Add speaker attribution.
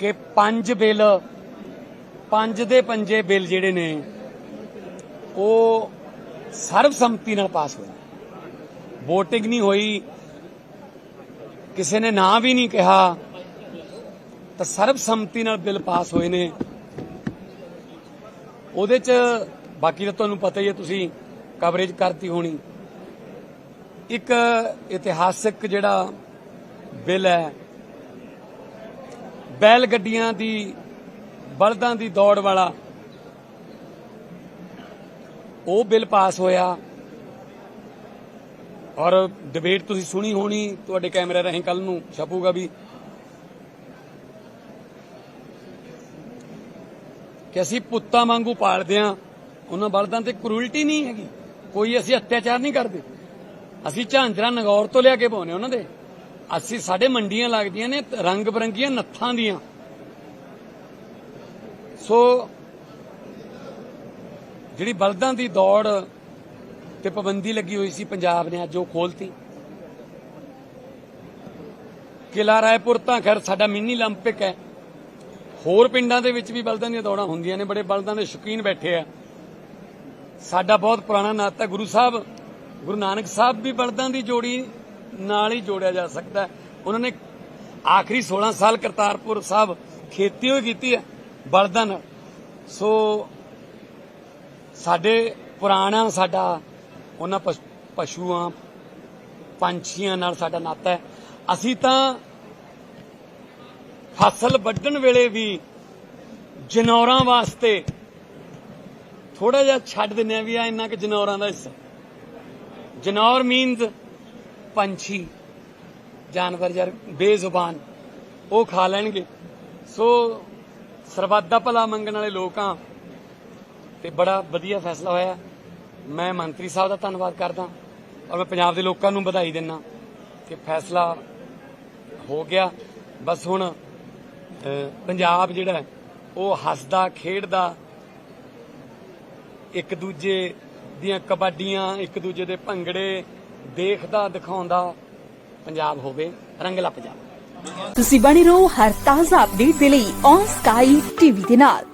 Speaker 1: ਕਿ ਪੰਜ ਬਿੱਲ, ਪੰਜ ਦੇ ਪੰਜੇ ਬਿੱਲ ਜਿਹੜੇ ਨੇ, ਉਹ ਸਰਬਸੰਮਤੀ ਨਾਲ ਪਾਸ ਹੋਏ। VOTING ਨਹੀਂ ਹੋਈ, ਕਿਸੇ ਨੇ ਨਾਂ ਵੀ ਨਹੀਂ ਕਿਹਾ, ਤਾਂ ਸਰਬਸੰਮਤੀ ਨਾਲ ਬਿੱਲ ਪਾਸ ਹੋਏ ਨੇ। ਉਹਦੇ ਚ ਬਾਕੀ ਤਾਂ ਤੁਹਾਨੂੰ ਪਤਾ ਹੀ ਹੈ, ਤੁਸੀਂ ਕਵਰੇਜ ਕਰਤੀ ਹੋਣੀ। ਇੱਕ ਇਤਿਹਾਸਿਕ ਜਿਹੜਾ ਬਿੱਲ ਹੈ ਬੈਲ ਗੱਡੀਆਂ ਦੀ, ਬਲਦਾਂ ਦੀ ਦੌੜ ਵਾਲਾ ਉਹ ਬਿੱਲ ਪਾਸ ਹੋਇਆ। ਔਰ ਡਿਬੇਟ ਤੁਸੀਂ ਸੁਣੀ ਹੋਣੀ, ਤੁਹਾਡੇ ਕੈਮਰੇ ਰਾਹੀਂ ਕੱਲ ਨੂੰ ਛਪੂਗਾ ਵੀ ਕਿ ਅਸੀਂ ਪੁੱਤਾਂ ਵਾਂਗੂ ਪਾਲਦੇ ਆ, ਉਹਨਾਂ ਬਲਦਾਂ ਤੇ ਕਰੂਲਟੀ ਨਹੀਂ ਹੈਗੀ। ਕੋਈ ਅਸੀਂ ਅਤਿਆਚਾਰ ਨਹੀਂ ਕਰਦੇ। ਅਸੀਂ ਝਾਂਜਰਾ ਨਗੌਰ ਤੋਂ ਲਿਆ ਕੇ ਪਾਉਨੇ ਉਹਨਾਂ ਦੇ। ਅਸੀਂ ਸਾਡੇ ਮੰਡੀਆਂ ਲੱਗਦੀਆਂ ਨੇ ਰੰਗ ਬਰੰਗੀਆਂ ਨੱਥਾਂ ਦੀਆਂ ਸੋ ਜਿਹੜੀ ਬਲਦਾਂ ਦੀ ਦੌੜ ਤੇ ਪਾਬੰਦੀ ਲੱਗੀ ਹੋਈ ਸੀ ਪੰਜਾਬ ਨੇ ਅੱਜ ਉਹ ਖੋਲਤੀ ਕਿਲਾ ਰਾਏਪੁਰ ਤਾਂ ਖੈਰ ਸਾਡਾ ਮਿੰਨੀ 올림픽 ਹੈ ਹੋਰ ਪਿੰਡਾਂ ਦੇ ਵਿੱਚ ਵੀ ਬਲਦਾਂ ਦੀਆਂ ਦੌੜਾਂ ਹੁੰਦੀਆਂ ਨੇ ਬੜੇ ਬਲਦਾਂ ਦੇ ਸ਼ੌਕੀਨ ਬੈਠੇ ਆ ਸਾਡਾ ਬਹੁਤ ਪੁਰਾਣਾ ਨਾਤਾ ਗੁਰੂ ਸਾਹਿਬ ਗੁਰੂ ਨਾਨਕ ਸਾਹਿਬ ਵੀ ਬਲਦਾਂ ਦੀ ਜੋੜੀ ਨਾਲ ਹੀ ਜੋੜਿਆ ਜਾ ਸਕਦਾ ਉਹਨਾਂ ਨੇ ਆਖਰੀ 16 ਸਾਲ ਕਰਤਾਰਪੁਰ ਸਾਹਿਬ ਖੇਤੀ ਹੋਈ ਕੀਤੀ ਹੈ, ਬਲਦਾਂ ਨਾਲ। ਸੋ ਸਾਡੇ ਪੁਰਾਣਾ ਸਾਡਾ ਉਹਨਾਂ ਪਸ਼ੂਆਂ, ਪੰਛੀਆਂ ਨਾਲ ਸਾਡਾ ਨਾਤਾ ਹੈ। ਅਸੀਂ ਤਾਂ ਫਸਲ ਵੱਢਣ ਵੇਲੇ ਵੀ ਜਨੌਰਾਂ ਵਾਸਤੇ ਥੋੜਾ ਜਿਹਾ ਛੱਡ ਦਿੰਨੇ ਆ ਵੀ ਆ ਇੰਨਾ ਕਿ ਜਨੌਰਾਂ ਦਾ ਹਿੱਸਾ। ਜਨੌਰ ਮੀਨਸ ਪੰਛੀ, ਜਾਨਵਰ ਯਾਰ ਬੇਜ਼ੁਬਾਨ, ਉਹ ਖਾ ਲੈਣਗੇ। ਸੋ ਸਰਬੱਤ ਦਾ ਭਲਾ ਮੰਗਣ ਵਾਲੇ ਲੋਕ ਆ ਤੇ ਬੜਾ ਵਧੀਆ ਫੈਸਲਾ ਹੋਇਆ। ਮੈਂ ਮੰਤਰੀ ਸਾਹਿਬ ਦਾ ਧੰਨਵਾਦ ਕਰਦਾ ਔਰ ਮੈਂ ਪੰਜਾਬ ਦੇ ਲੋਕਾਂ ਨੂੰ ਵਧਾਈ ਦਿੰਦਾ ਕਿ ਫੈਸਲਾ ਹੋ ਗਿਆ। ਬਸ ਹੁਣ ਪੰਜਾਬ ਜਿਹੜਾ ਉਹ ਹੱਸਦਾ, ਖੇਡਦਾ, ਇੱਕ ਦੂਜੇ ਦੀਆਂ ਕਬੱਡੀਆਂ, ਇੱਕ ਦੂਜੇ ਦੇ ਭੰਗੜੇ ਦੇਖਦਾ, ਦਿਖਾਉਂਦਾ ਪੰਜਾਬ ਹੋਵੇ ਰੰਗਲਾ ਪੰਜਾਬ
Speaker 2: ਤੁਸੀਂ ਬਣੇ ਰਹੋ ਹਰ ਤਾਜ਼ਾ ਅਪਡੇਟ ਦੇ ਲਈ ਔਨ ਸਕਾਈ ਟੀਵੀ ਦੇ ਨਾਲ।